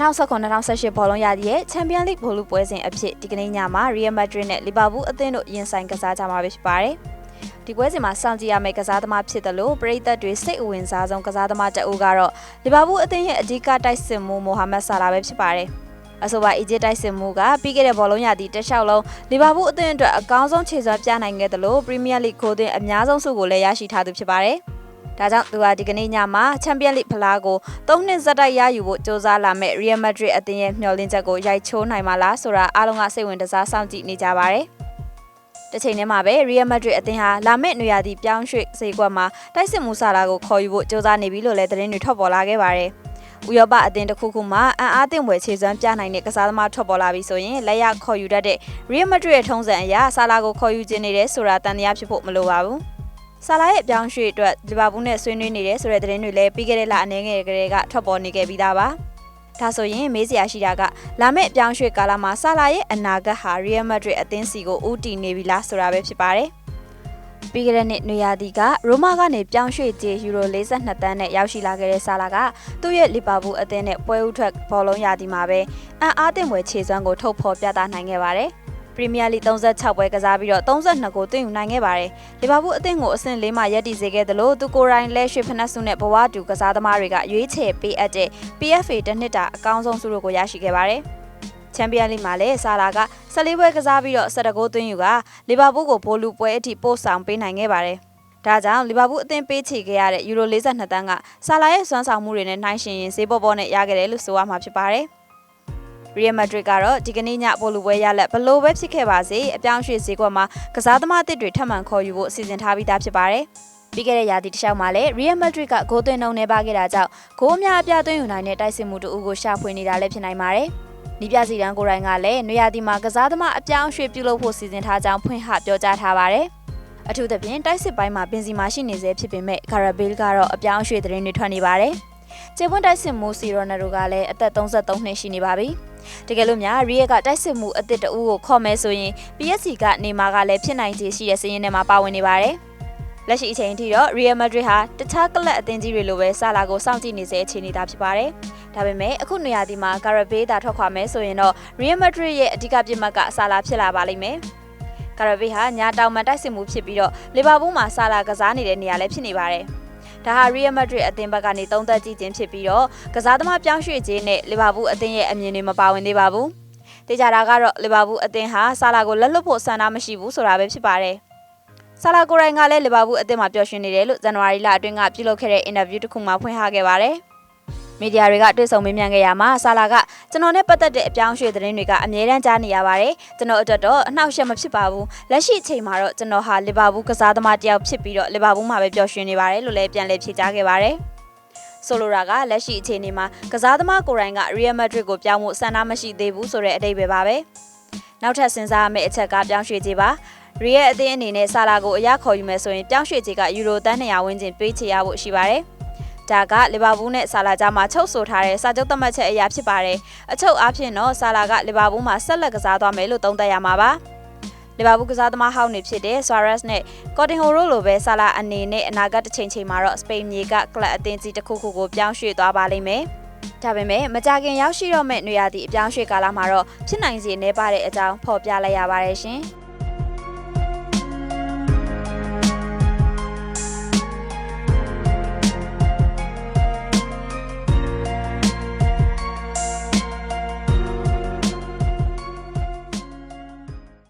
2019-2018ဘောလုံးရသည့်ရဲ့ Champions League ဘောလုံးပွဲစဉ်အဖြစ်ဒီကနေ့ညမှာ Real Madrid နဲ့ Liverpool အသင်းတို့ရင်ဆိုင်ကစားကြမှာဖြစ်ပါတယ်။ဒီပွဲစဉ်မှာစောင့်ကြည့်ရမယ့်ကစားသမားဖြစ်တယ်လို့ပရိသတ်တွေစိတ်အဝင်စားဆုံးကစားသမားတအူကတော့ Liverpool အသင်းရဲ့အဓိကတိုက်စစ်မှုမိုဟာမက်ဆာလာပဲဖြစ်ပါတယ်။အဆိုပါအီဂျစ်တိုက်စစ်မှုကပြီးခဲ့တဲ့ဘောလုံးရသည့်တစ်လျှောက်လုံးလီဗာပူးအသင်းအတွက်အကောင်းဆုံးခြေစွမ်းပြနိုင်ခဲ့တယ်လို့ပရီးမီးယားလိဂ်ဂိုးသွင်းအများဆုံးဆုကိုလည်းရရှိထားသူဖြစ်ပါတယ်။ ဒါကြောင့်သူဟာဒီကနေ့ညမှာချန်ပီယံလိဖလားကို၃နှစ်ဇက်တိုက်ရယူဖို့ကြိုးစားလာမဲ့ Real Madrid အသင်းရဲ့မျှော်လင့်ချက်ကိုရိုက်ချိုးနိုင်မှာလားဆိုတာအားလုံးကစိတ်ဝင်တစားစောင့်ကြည့်နေကြပါတယ်။တစ်ချိန်တည်းမှာပဲ Real Madrid အသင်းဟာလာမယ့်နွေရာသီပြောင်းရွှေ့စေကွက်မှာတိုက်စစ်မှုဆာလာကိုခေါ်ယူဖို့ကြိုးစားနေပြီလို့လည်းသတင်းတွေထွက်ပေါ်လာခဲ့ပါတယ်။ဥရောပအသင်းတစ်ခုခုမှာအံ့အားသင့်ဖွယ်ခြေစွမ်းပြနိုင်တဲ့ကစားသမားထွက်ပေါ်လာပြီဆိုရင်လက်ရခေါ်ယူတတ်တဲ့ Real Madrid ရဲ့ထုံးစံအရဆာလာကိုခေါ်ယူခြင်းနေတယ်ဆိုတာတန်တရားဖြစ်ဖို့မလိုပါဘူး။ ဆာလာရဲ့အပြောင်းရွှေ့အတွက်လီဗာပူးနဲ့ဆွေးနွေးနေတယ်ဆိုတဲ့သတင်းတွေလည်းပြီးခဲ့တဲ့လအနေငယ်ကလေးကထွက်ပေါ်နေခဲ့ပြီးသားပါ။ဒါဆိုရင်မေးစရာရှိတာကလာမယ့်အပြောင်းရွှေ့ကာလမှာဆာလာရဲ့အနာဂတ်ဟာရီယယ်မက်ဒရစ်အသင်းစီကိုဦးတည်နေပြီလားဆိုတာပဲဖြစ်ပါတယ်။ပြီးခဲ့တဲ့နှစ်နွေရာသီကရိုမာကနေပြောင်းရွှေ့ကြေးယူရို42တန်းနဲ့ရောက်ရှိလာခဲ့တဲ့ဆာလာကသူ့ရဲ့လီဗာပူးအသင်းနဲ့ပွဲဦးထွက်ဘောလုံးရာသီမှာပဲအံ့အားသင့်ွယ်ခြေစွမ်းကိုထုတ်ဖော်ပြသနိုင်ခဲ့ပါတယ်။ ပရီးမီးယားလိ36ပွဲကစားပြီးတော့32ဂိုးသွင်းယူနိုင်ခဲ့ပါတယ်။လီဗာပူးအသင်းကိုအဆင့်၄မှာရပ်တည်စေခဲ့တယ်လို့သူကိုယ်တိုင်လက်ရွှေဖနက်စုနဲ့ဘဝတူကစားသမားတွေကရွေးချယ်ပေးအပ်တဲ့ PFA တစ်နှစ်တာအကောင်းဆုံးဆုတို့ကိုရရှိခဲ့ပါတယ်။ချန်ပီယံလိမှာလည်းဆာလာက14ပွဲကစားပြီးတော့17ဂိုးသွင်းယူကလီဗာပူးကိုဘိုလူပွဲအထိပို့ဆောင်ပေးနိုင်ခဲ့ပါတယ်။ဒါကြောင့်လီဗာပူးအသင်းပေးချေခဲ့ရတဲ့ယူရို42တန်းကဆာလာရဲ့စွမ်းဆောင်မှုတွေနဲ့နှိုင်းယှဉ်ရင်ဈေးပေါ်ပေါ်နဲ့ရခဲ့တယ်လို့ဆိုရမှာဖြစ်ပါတယ်။ ရီယယ်မက်ဒရစ်ကတော့ဒီကနေ့ညပိုလူပွဲရလက်ဘလို့ပဲဖြစ်ခဲ့ပါစေအပြောင်းရွှေ့ဈေးကွက်မှာကစားသမားအသစ်တွေထပ်မံခေါ်ယူဖို့စီစဉ်ထားပြီးသားဖြစ်ပါတယ်။ပြီးခဲ့တဲ့ရာသီတစ်လျှောက်မှာလည်းရီယယ်မက်ဒရစ်ကဂိုးသွင်းနှုန်းနေပါခဲ့တာကြောင့်ဂိုးအများအပြားသွင်းယူနိုင်တဲ့တိုက်စစ်မှုတူကိုရှာဖွေနေတာလည်းဖြစ်နိုင်ပါတယ်။နီးပြစီတန်းကိုရိုင်းကလည်းနွေရာသီမှာကစားသမားအပြောင်းရွှေ့ပြုလုပ်ဖို့စီစဉ်ထားကြောင်းဖွင့်ဟပြောကြားထားပါတယ်။အထူးသဖြင့်တိုက်စစ်ပိုင်းမှာပင်စီမာရှိနေစေဖြစ်ပေမဲ့ကာရာဘီလ်ကတော့အပြောင်းရွှေ့သတင်းတွေထွက်နေပါတယ်။ ကျေပွန်းတိုက်စစ်မိုးစီရိုနယ်ဒိုကလည်းအသက်33နှစ်ရှိနေပါပြီ။တကယ်လို့များရီယက်ကတိုက်စစ်မှုအသစ်တအူးကိုခေါ်မဲဆိုရင် PSG ကနေမာကလည်းဖြစ်နိုင်ခြေရှိတဲ့စည်းရင်းထဲမှာပါဝင်နေပါတယ်လက်ရှိအချိန်ထိတော့ Real Madrid ဟာတခြားကလပ်အသင်းကြီးတွေလိုပဲဆာလာကိုစောင့်ကြည့်နေစေအခြေအနေသာဖြစ်ပါတယ်။ဒါပေမဲ့အခုနေရာဒီမှာ Carabao သာထွက်ခွာမယ်ဆိုရင်တော့ Real Madrid ရဲ့အဓိကပြစ်မှတ်ကဆာလာဖြစ်လာပါလိမ့်မယ်။ Carabao ဟာညာတောင်မှတိုက်စစ်မှုဖြစ်ပြီးတော့လီဗာပူးမှာဆာလာကစားနေတဲ့နေရာလည်းဖြစ်နေပါတယ်။ ဒါဟာ Real Madrid အသင်းဘက်ကနေသုံးသပ်ကြည့်ခြင်းဖြစ်ပြီးတော့ကစားသမားပြောင်းရွှေ့ခြင်းနဲ့လီဗာပူးအသင်းရဲ့အမြင်တွေမပါဝင်သေးပါဘူး။တေချာတာကတော့လီဗာပူးအသင်းဟာဆာလာကိုလက်လွတ်ဖို့ဆန္ဒမရှိဘူးဆိုတာပဲဖြစ်ပါတယ်။ဆာလာကိုရိုင်ကလည်းလီဗာပူးအသင်းမှာပျော်ရွှင်နေတယ်လို့ဇန်နဝါရီလအတွင်းကပြုလုပ်ခဲ့တဲ့အင်တာဗျူးတစ်ခုမှာဖွင့်ဟခဲ့ပါတယ်။ မီဒီယာတွေကတွေ့ဆုံမေးမြန်းခဲ့ရမှာဆာလာကကျွန်တော်နဲ့ပတ်သက်တဲ့အပြောင်းရွှေ့သတင်းတွေကအမြဲတမ်းကြားနေရပါတယ်ကျွန်တော်အတွက်တော့အနှောက်အယှက်မဖြစ်ပါဘူးလက်ရှိအချိန်မှာတော့ကျွန်တော်ဟာလီဗာပူးကစားသမားတစ်ယောက်ဖြစ်ပြီးတော့လီဗာပူးမှာပဲပျော်ရွှင်နေပါတယ်လို့လည်းပြန်လည်ဖြေကြားခဲ့ပါတယ်ဆိုလိုတာကလက်ရှိအခြေအနေမှာကစားသမားကိုရိုင်းက Real Madrid ကိုပြောင်းဖို့ဆန္ဒမရှိသေးဘူးဆိုတဲ့အတိတ်ပဲပါပဲနောက်ထပ်စဉ်းစားရမယ့်အချက်ကပြောင်းရွှေ့ခြင်းပါရီရဲ့အသင်းအနေနဲ့ဆာလာကိုအရခေါ်ယူမယ်ဆိုရင်ပြောင်းရွှေ့ခြင်းကယူရိုတန်း200ဝန်းကျင်ပေးချေရဖို့ရှိပါတယ်။ ဒါကလီဗာပူးနဲ့ဆာလာကြားမှာချုပ်ဆိုထားတဲ့စာချုပ်သတ်မှတ်ချက်အရာဖြစ်ပါတယ်။အချုပ်အားဖြင့်တော့ဆာလာကလီဗာပူးမှာဆက်လက်ကစားသွားမယ်လို့သုံးသပ်ရမှာပါ။လီဗာပူးကစားသမားဟောင်းတွေဖြစ်တဲ့ Suarez နဲ့ Coutinho တို့လိုပဲဆာလာအနေနဲ့အနာဂတ်တစ်ချိန်ချိန်မှာတော့စပိန်မြေကကလပ်အသင်းကြီးတစ်ခုခုကိုပြောင်းရွှေ့သွားပါလိမ့်မယ်။ဒါပေမဲ့မကြခင်ရောက်ရှိတော့မဲ့နေရာသည့်အပြောင်းရွှေ့ကာလမှာတော့ဖြစ်နိုင်စေနေပါတဲ့အကြောင်းဖော်ပြလိုက်ရပါတယ်ရှင်။